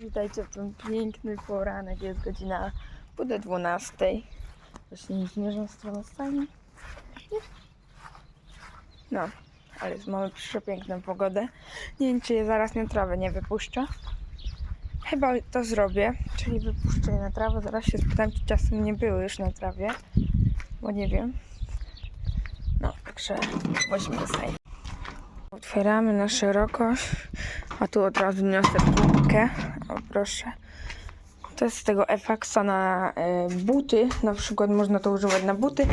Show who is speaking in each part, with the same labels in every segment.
Speaker 1: Witajcie w ten piękny poranek. Jest godzina do 12. Właśnie nie zmierzam w stronę stajni. Nie. No, ale jest- mamy przepiękną pogodę. Nie wiem, czy je zaraz na trawę nie wypuszczę. Chyba to zrobię, czyli wypuszczę je na trawę. Zaraz się spytam, czy czasem nie były już na trawie, bo nie wiem. No, także weźmy stajnię. Otwieramy na szeroko, a tu od razu niosę. O proszę. To jest z tego Efaxa na e, buty. Na przykład można to używać na buty.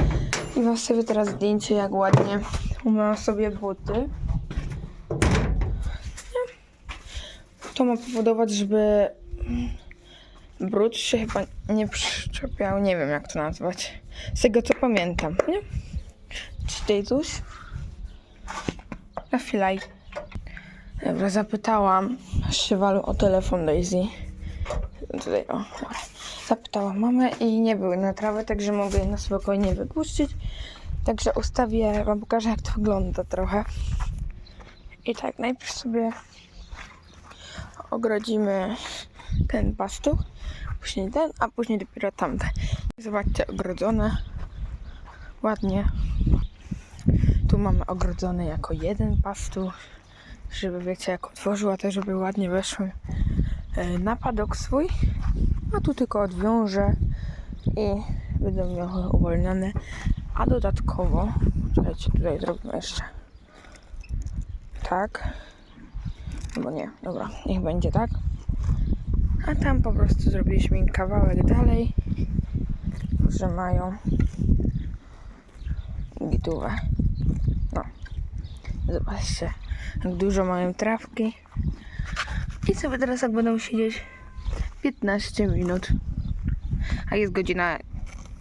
Speaker 1: I mam sobie teraz zdjęcie, jak ładnie umyłam sobie buty. To ma powodować, żeby brud się chyba nie przyczepiał. Nie wiem, jak to nazwać. Z tego, co pamiętam, nie? Czy tutaj coś? Na. Dobra, zapytałam Szywalu o telefon Daisy. Tutaj, o. Zapytałam mamę i nie były na trawę, także mogę je na spokojnie wypuścić. Także ustawię, wam pokażę jak to wygląda trochę. I tak, najpierw sobie ogrodzimy ten pastuch, później ten, a później dopiero tamte. Zobaczcie, ogrodzone. Ładnie. Tu mamy ogrodzone jako jeden pastuch żeby wiecie, jak otworzyła, to żeby ładnie weszły e, na padok swój. A tu tylko odwiążę i będą miały uwolnione. A dodatkowo, czekajcie, tutaj zrobimy jeszcze tak. Albo nie, dobra, niech będzie tak. A tam po prostu zrobiliśmy im kawałek dalej, że mają gitówę. Zobaczcie jak dużo mają trawki. I sobie teraz jak będą siedzieć 15 minut. A jest godzina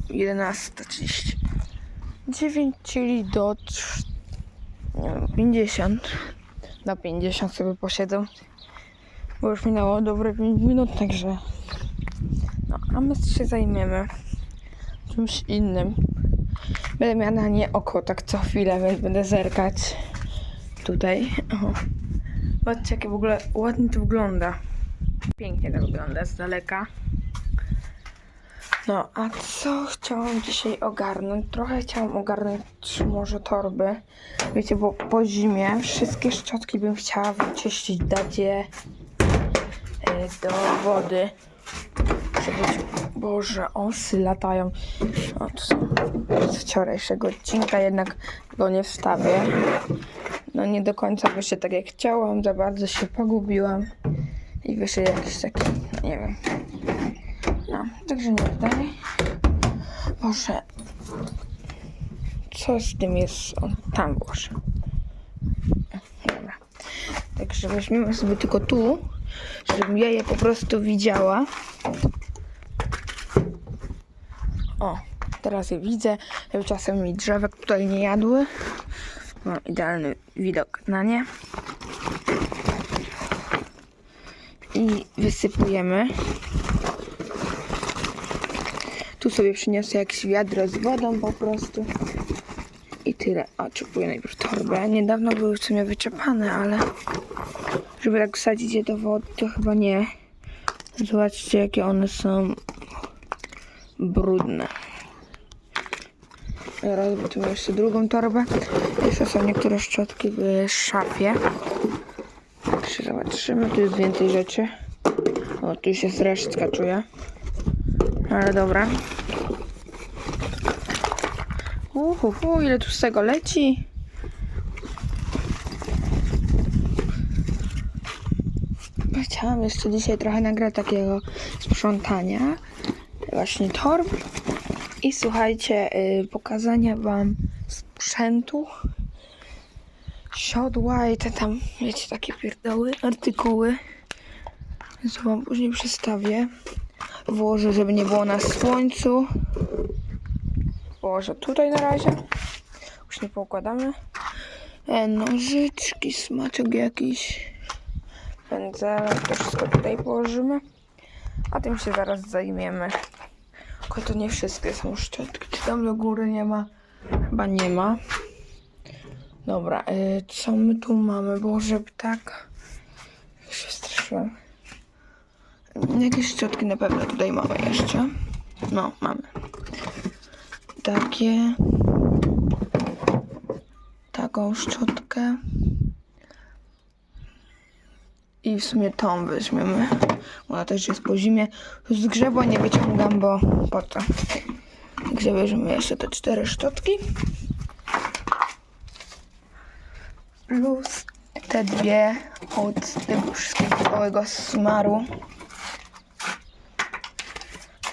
Speaker 1: 11.30. 9, czyli do trz- nie wiem, 50. Do 50 sobie posiedzą. Bo już minęło dobre 5 minut, także. No, a my się zajmiemy czymś innym. Będę miała na nie oko tak co chwilę, więc będę zerkać tutaj. O. Patrzcie, jakie w ogóle ładnie to wygląda. Pięknie to wygląda z daleka. No, a co chciałam dzisiaj ogarnąć? Trochę chciałam ogarnąć może torby. Wiecie, bo po zimie wszystkie szczotki bym chciała wyczyścić, dać je e, do wody. Żeby, Boże, osy latają. To są z wczorajszego odcinka, jednak go nie wstawię no nie do końca wyszedł tak jak chciałam, za bardzo się pogubiłam i wyszedł jakiś taki, no nie wiem. No, także nie dalej. Boże, co z tym jest? On tam włożę. Dobra. Także weźmiemy sobie tylko tu, żebym ja je po prostu widziała. O, teraz je widzę, czasem mi drzewek tutaj nie jadły. Mam idealny widok na nie. I wysypujemy. Tu sobie przyniosę jakieś wiadro z wodą po prostu. I tyle. O, czepuję najpierw torbę. Niedawno były w sumie wyczepane, ale żeby tak wsadzić je do wody, to chyba nie. Zobaczcie, jakie one są brudne. Zobaczymy jeszcze drugą torbę. Jeszcze są niektóre szczotki w szafie. Jeszcze zobaczymy, tu jest więcej rzeczy. O, tu już jest resztka, czuję. Ale dobra. Uhuhu, ile tu z tego leci? Chciałam jeszcze dzisiaj trochę nagrać takiego sprzątania. Właśnie torb. I słuchajcie, y, pokazania wam sprzętu. Siodła i te tam, wiecie, takie pierdoły, artykuły. Więc to wam później przedstawię. Włożę, żeby nie było na słońcu. Położę tutaj na razie. Już nie poukładamy. E, nożyczki, smaczek jakiś. Pędzelek, to wszystko tutaj położymy. A tym się zaraz zajmiemy. Tylko to nie wszystkie są szczotki. Czy tam do góry nie ma? Chyba nie ma. Dobra, y, co my tu mamy? Boże, tak. Jak się straszyłem. Jakieś szczotki na pewno tutaj mamy jeszcze. No, mamy. Takie. Taką szczotkę. I w sumie tą weźmiemy. Ona też jest po zimie. Z grzebu nie wyciągam, bo po co? Także bierzemy jeszcze te cztery szczotki. Plus te dwie od tego wszystkiego całego smaru.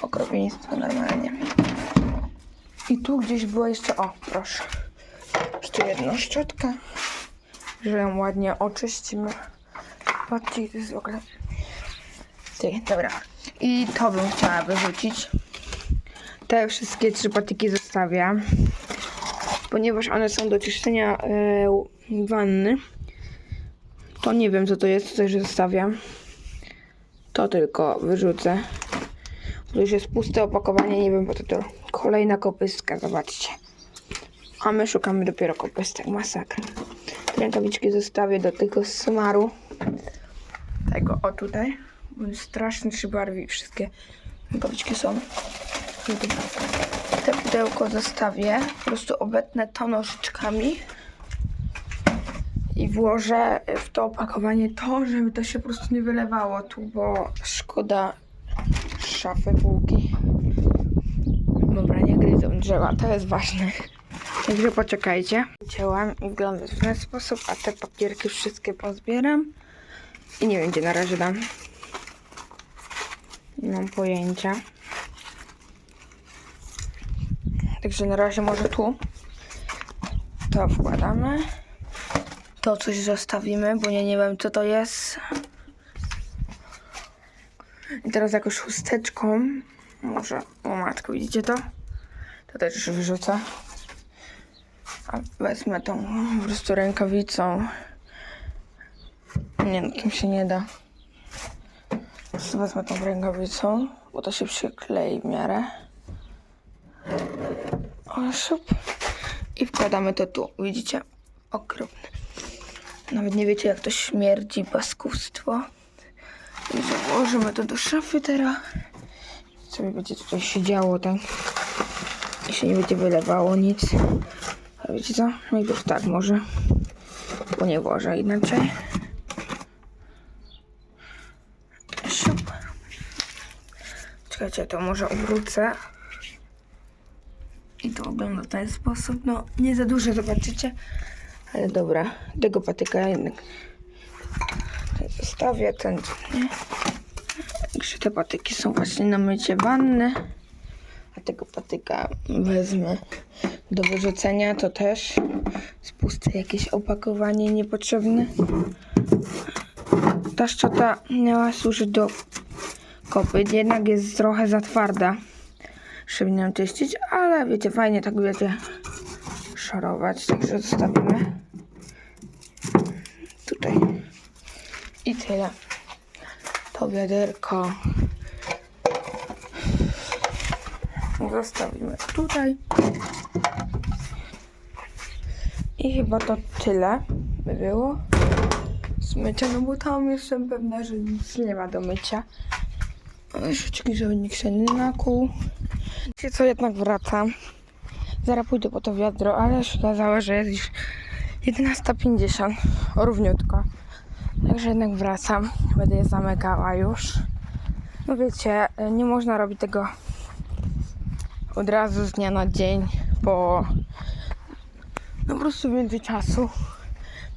Speaker 1: Okropieństwo normalnie. I tu gdzieś była jeszcze, o proszę, jeszcze jedna szczotka, że ją ładnie oczyścimy. Patrzcie, to jest w ogóle... Ty, dobra. I to bym chciała wyrzucić. Te wszystkie trzy patyki zostawiam, ponieważ one są do czyszczenia e, wanny. To nie wiem co to jest, to też zostawiam. To tylko wyrzucę. To już jest puste opakowanie, nie wiem po co to. Kolejna kopystka, zobaczcie. A my szukamy dopiero kopystek, masakra. Rękawiczki zostawię do tego smaru. Tego, o tutaj. On strasznie trzybarwi, wszystkie rękawiczki są. Tu. Te pudełko zostawię, po prostu obetnę to nożyczkami i włożę w to opakowanie to, żeby to się po prostu nie wylewało tu, bo szkoda szafy, półki. Dobra, nie gryzą drzewa, to jest ważne. Także poczekajcie. Cięłam i wygląda w ten sposób, a te papierki wszystkie pozbieram. I nie wiem, gdzie na razie dam. Nie mam pojęcia. Także na razie może tu. To wkładamy. To coś zostawimy, bo ja nie wiem co to jest. I teraz jakoś chusteczką, może, o matko, widzicie to? To też wyrzucę. A wezmę tą po prostu rękawicą. Nie, no tym się nie da. Po prostu wezmę tą rękawicą, bo to się przyklei w miarę. I wkładamy to tu, widzicie? Okropne. Nawet nie wiecie jak to śmierdzi, paskustwo. I założymy to do szafy teraz. Sobie będzie tutaj się działo, tak? I się nie będzie wylewało nic. A wiecie co? Najpierw tak może. Bo nie włożę inaczej. Siup. Czekajcie, to może obrócę. I to wygląda w ten sposób. No, nie za dużo zobaczycie. Ale dobra, tego patyka jednak zostawię, ten. Także te patyki są właśnie na mycie wanny. A tego patyka wezmę do wyrzucenia, to też jest puste jakieś opakowanie niepotrzebne. Ta szczota miała służyć do kopyt, jednak jest trochę za twarda, nią czyścić, ale wiecie, fajnie tak wiecie szorować, także zostawimy tutaj. I tyle. To wiaderko zostawimy tutaj. I chyba to tyle by było z mycia, no bo tam jestem pewna, że nic nie ma do mycia. Szyczki, żeby nikt się nie nakłuł. Wiecie co, jednak wracam. Zaraz pójdę po to wiadro, ale się okazało, że jest już 11.50, równiutko. Także jednak wracam. Będę je zamykała już. No wiecie, nie można robić tego od razu z dnia na dzień, bo no po prostu więcej czasu.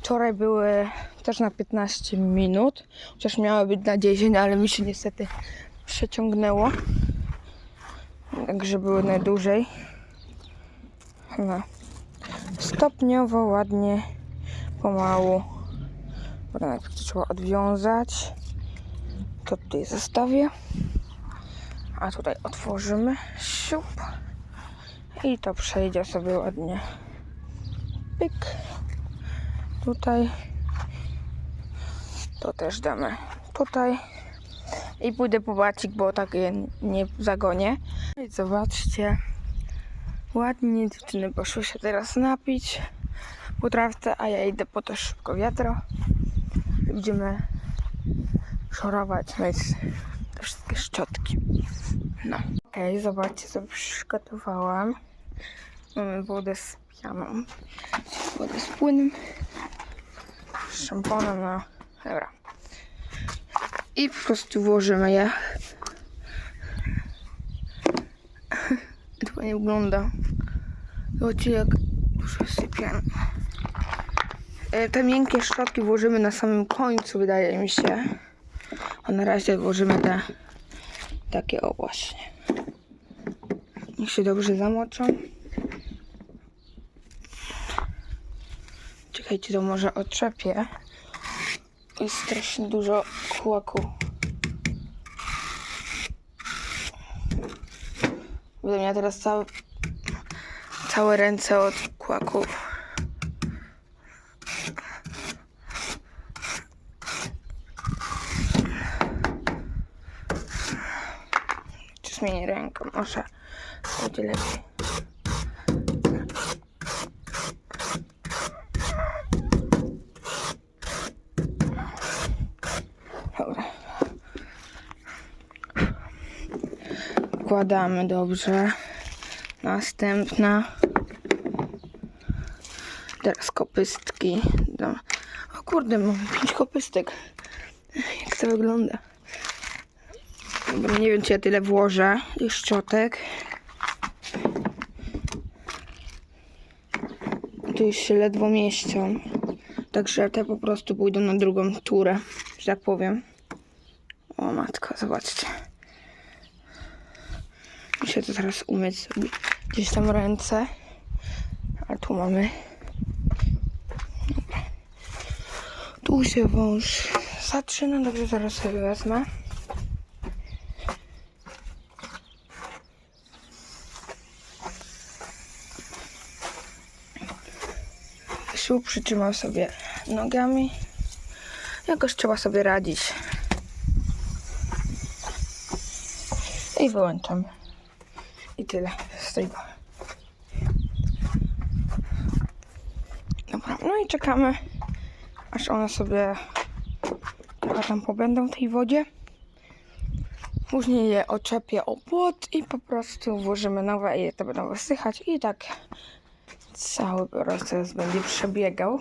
Speaker 1: Wczoraj były też na 15 minut, chociaż miały być na 10, ale mi się niestety przeciągnęło. Także były najdłużej. No. Stopniowo, ładnie, pomału. Dobra, najpierw to trzeba odwiązać. To tutaj zostawię. A tutaj otworzymy. Siup. I to przejdzie sobie ładnie. Pyk. Tutaj. To też damy tutaj. I pójdę po bacik, bo tak je nie zagonię. I zobaczcie. Ładnie dziewczyny poszły się teraz napić po trawce, a ja idę po to szybko wiatro. Będziemy szorować, myć te takie szczotki. No. Okej, zobaczcie, co przygotowałam. Mamy wodę z pianą, wodę z płynem, szamponem, no dobra. I po prostu włożymy je. To nie wygląda. Zobaczcie, jak dużo sypiemy. E, Te miękkie szczotki włożymy na samym końcu, wydaje mi się. A na razie włożymy te takie o właśnie. Niech się dobrze zamoczą. Czekajcie, to może otrzepię. Jest strasznie dużo kłaku. Teraz całe, całe ręce od kłaku. Czy zmienię rękę? Może będzie lepiej. Wkładamy dobrze. Następna. Teraz kopystki. O kurde, mam pięć kopystek. Jak to wygląda? Dobra, nie wiem, czy ja tyle włożę tych szczotek. Tu już się ledwo mieszczą. Także te po prostu pójdą na drugą turę, że tak powiem. O matko, zobaczcie. Muszę to teraz umyć sobie gdzieś tam ręce. A tu mamy. Tu się wąż zaczyna, dobrze zaraz sobie wezmę. Ślub przytrzymał sobie nogami. Jakoś trzeba sobie radzić. I wyłączam. Tyle z tego. Dobra, no i czekamy, aż one sobie trochę tam pobędą w tej wodzie. Później je oczepię o płot i po prostu włożymy nowe i te będą wysychać i tak cały proces będzie przebiegał.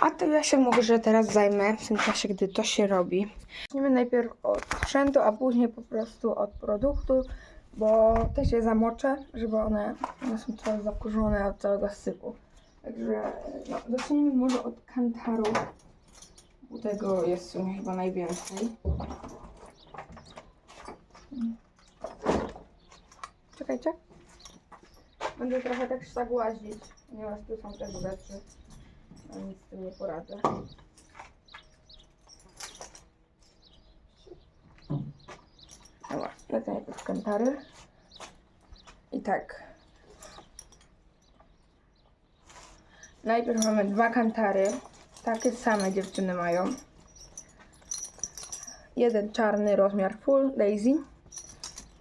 Speaker 1: A to ja się może teraz zajmę w tym czasie, gdy to się robi. Zaczniemy najpierw od sprzętu, a później po prostu od produktu, bo też je zamoczę, żeby one, one są całe zakurzone od całego sypu. Także no, zacznijmy może od kantaru. U tego jest w chyba najwięcej. Czekajcie. Będę trochę tak łazić, ponieważ tu są też rzeczy. No nic z tym nie poradzę. Dobra, lecę najpierw kantary. I tak. Najpierw mamy dwa kantary. Takie same dziewczyny mają. Jeden czarny rozmiar full Daisy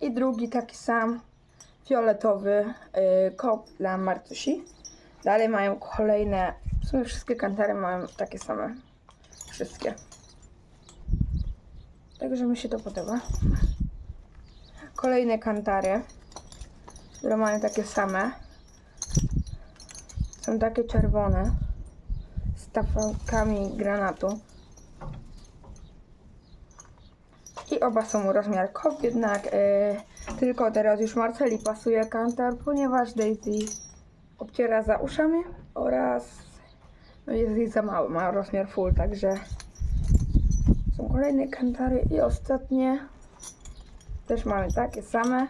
Speaker 1: i drugi taki sam fioletowy y, kop dla Martusi. Dalej mają kolejne, w sumie wszystkie kantary mają takie same. Wszystkie. Także mi się to podoba. Kolejne kantary, które takie same. Są takie czerwone z tafałkami granatu. I oba są rozmiar kop, jednak y, tylko teraz już Marceli pasuje kantar, ponieważ Daisy obciera za uszami oraz no jest jej za mały, ma rozmiar full, także są kolejne kantary i ostatnie też mamy takie same.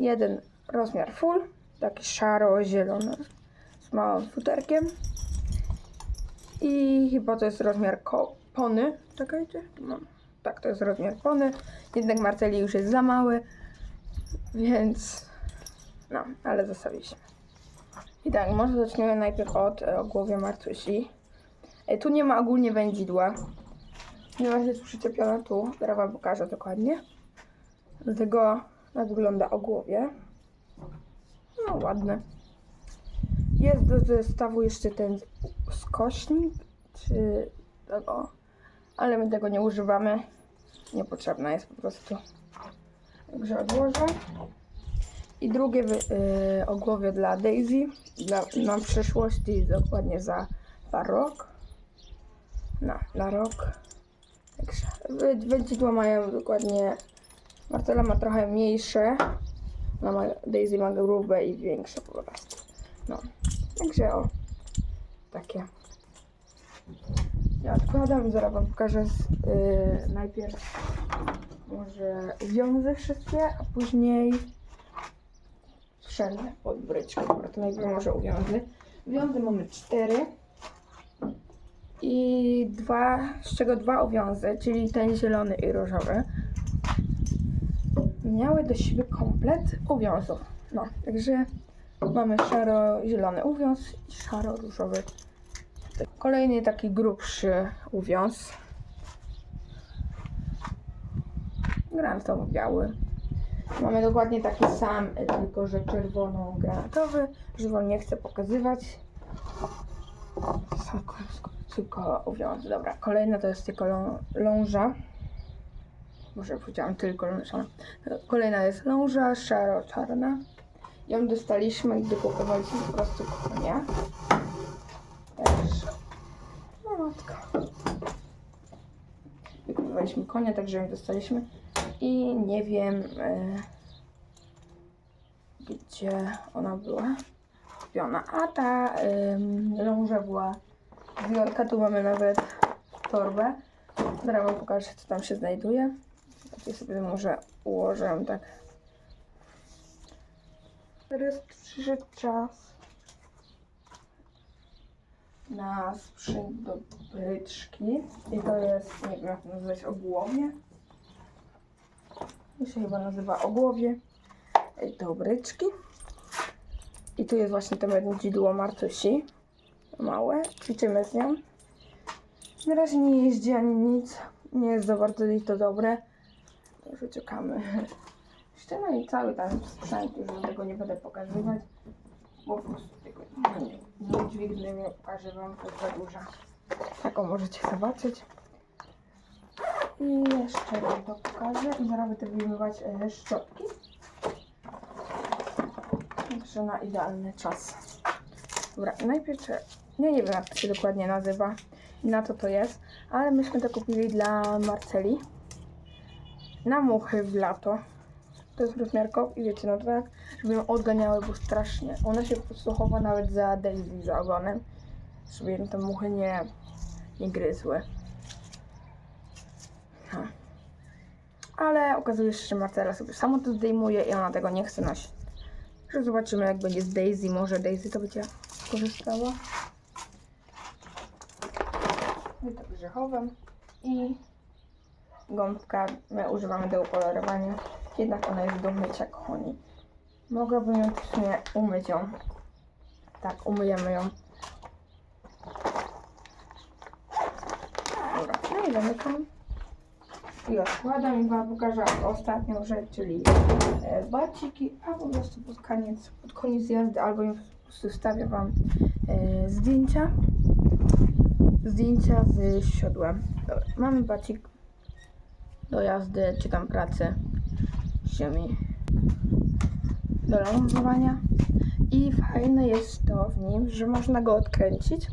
Speaker 1: Jeden rozmiar full, taki szaro-zielony z małym futerkiem i chyba to jest rozmiar pony. Czekajcie, mam. Tak, to jest rozmiar pony. Jednak Marceli już jest za mały, więc no, ale zostawiliśmy. I tak, może zaczniemy najpierw od e, o głowie Martusi. E, tu nie ma ogólnie wędzidła, ponieważ jest przyczepiona tu. Teraz wam pokażę dokładnie. Dlatego tak wygląda o głowie. No, ładne. Jest do zestawu jeszcze ten skośnik, czy tego, ale my tego nie używamy. niepotrzebna jest po prostu. Także odłożę. I drugie wy, y, ogłowie dla Daisy dla, na przyszłość i dokładnie za, za rok. No, na rok. Także wy, wędzidła mają dokładnie. Marcela ma trochę mniejsze. Ona ma, Daisy ma grube i większe po prostu. No, także o. Takie. Ja odkładam i zaraz wam pokażę z, y, najpierw może wiązy wszystkie, a później strzelne od bryczki. Dobra, to najpierw może uwiązy. Wiązy mamy cztery i dwa, z czego dwa uwiązy, czyli ten zielony i różowy, miały do siebie komplet uwiązów. No, także mamy szaro-zielony uwiąz i szaro-różowy. Kolejny taki grubszy uwiąz. Granatowo-biały. Mamy dokładnie taki sam, tylko że czerwono-granatowy. Że wam nie chcę pokazywać. Tylko uwiąz. Dobra, kolejna to jest tylko lą- ląża. Może powiedziałam tylko ląża. Kolejna jest ląża szaro-czarna. Ją dostaliśmy, gdy kupowaliśmy po prostu konia. Także, no matka. Wykupowaliśmy konia, także ją dostaliśmy. I nie wiem, e, gdzie ona była kupiona. A ta ląża była Jorka. Tu mamy nawet torbę. Zaraz wam pokażę, co tam się znajduje. Tutaj sobie może ułożę tak. Teraz przyszedł czas na sprzęt do bryczki. I to jest, nie wiem jak to nazwać, ogłowie. To się chyba nazywa ogłowie do bryczki. I tu jest właśnie to mędzidło Martusi. Małe. Ćwiczymy z nią. Na razie nie jeździ ani nic. Nie jest za bardzo i to dobre. Już czekamy. Ściana i cały tam sprzęt. Już tego nie będę pokazywać. Bo po prostu tego nie, nie dźwignę, nie pokażę wam. To za duża. Taką możecie zobaczyć. I jeszcze wam to pokażę. I zaraz będę wyjmować e, szczotki. Także na idealny czas. Dobra, najpierw, ja nie wiem jak to się dokładnie nazywa i na co to jest, ale myśmy to kupili dla Marceli na muchy w lato. To jest rozmiarko i wiecie, no to tak, żeby ją odganiały, bo strasznie. Ona się po nawet za Daisy, za ogonem, żeby te muchy nie, nie gryzły. No. Ale okazuje się, że Marcela sobie sama to zdejmuje i ona tego nie chce nosić. Że zobaczymy jak będzie z Daisy. Może Daisy to będzie korzystała. My to grzechowem i gąbka my używamy do kolorowania. Jednak ona jest do mycia koni. Mogłabym ją w umyć ją. Tak, umyjemy ją. Dobra, no i zamykam. I odkładam i wam pokażę ostatnią rzecz, czyli e, baciki, a po prostu pod koniec, pod koniec jazdy albo im po prostu wam e, zdjęcia. Zdjęcia z siodłem. Dobra, mamy bacik do jazdy, czy tam pracy ziemi do lądowania. I fajne jest to w nim, że można go odkręcić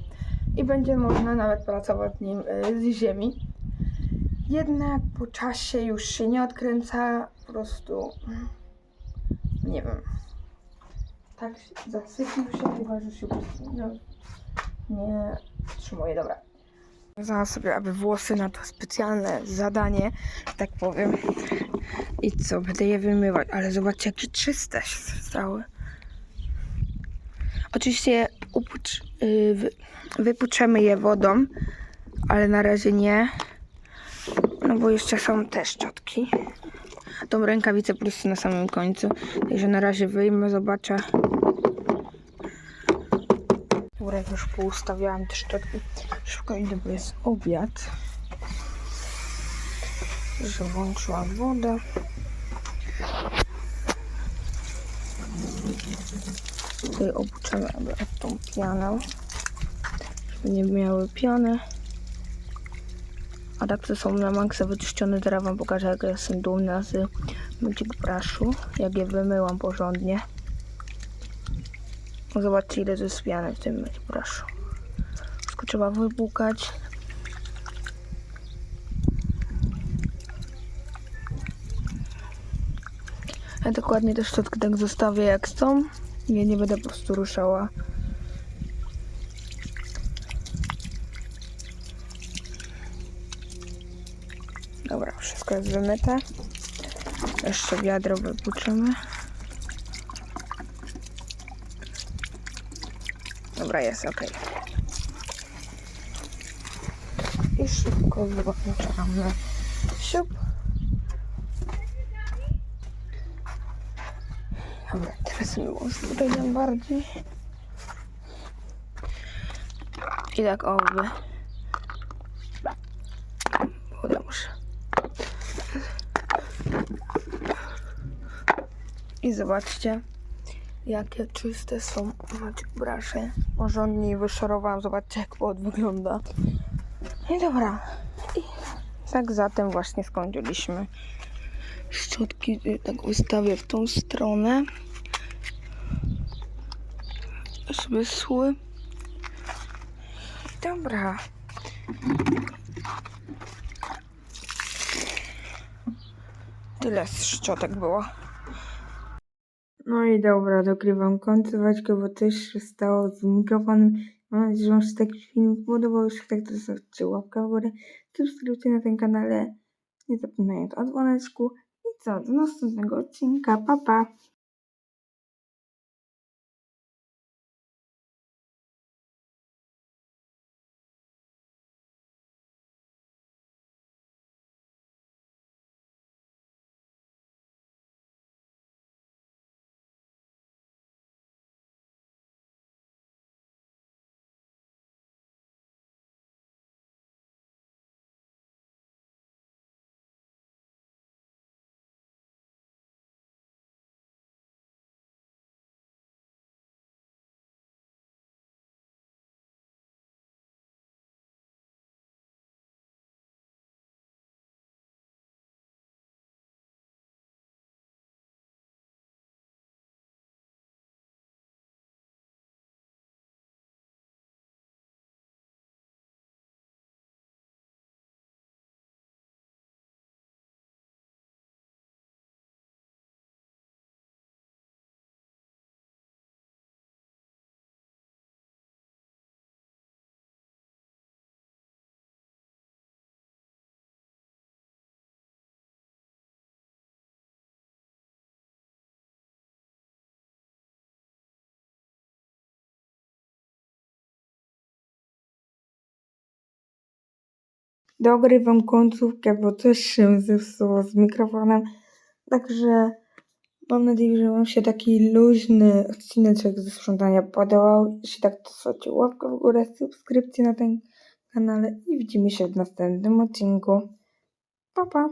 Speaker 1: i będzie można nawet pracować nim e, z ziemi. Jednak po czasie już się nie odkręca, po prostu nie wiem. Tak zasypił się, chyba że się nie, nie trzymuje. Dobra. Znalazłam sobie, aby włosy na to specjalne zadanie, tak powiem. I co, będę je wymywać, ale zobaczcie, jakie czyste się stały. Oczywiście upucz, wy, wypuczemy je wodą, ale na razie nie. No bo jeszcze są te szczotki. Tą rękawicę po prostu na samym końcu. Także na razie wyjmę, zobaczę. Dobra, już poustawiałam te szczotki. Szybko idę, bo jest obiad. Że włączyłam wodę. Tutaj obuczamy tą pianę. Żeby nie miały piany. A to są na maksa wyczyszczone, teraz wam pokażę jak jestem dumna z Magic Brushu, jak je wymyłam porządnie. Zobaczcie ile jest piany w tym Brushu. Wszystko trzeba wypłukać. Ja dokładnie te szczotki tak zostawię jak są. Ja nie będę po prostu ruszała. Dobra, wszystko jest wymyte. Jeszcze wiadro wypłuczymy. Dobra, jest ok. I szybko wyłączamy siup. Dobra, teraz tutaj dam bardziej. I tak oby. Muszę. I zobaczcie, jakie czyste są Magic Brusze. Porządnie wyszorowałam, zobaczcie jak pod wygląda. I dobra. I tak zatem właśnie skończyliśmy. Szczotki y, tak ustawię w tą stronę. Żeby szły. Dobra. Tyle z szczotek było. No i dobra, dogrywam końcóweczkę, bo coś się stało z mikrofonem. Mam nadzieję, że Wam się taki film podobał. Jeśli tak, to zostawcie łapkę w górę. Subskrybujcie na tym kanale. Nie zapominajcie o dzwoneczku. I co, do następnego odcinka. Pa, pa. Dogrywam końcówkę, bo coś się zepsuło z mikrofonem. Także mam nadzieję, że Wam się taki luźny odcineczek ze sprzątania podobał. Jeśli tak, to zostawcie łapkę w górę, subskrypcję na tym kanale i widzimy się w następnym odcinku. Pa, pa!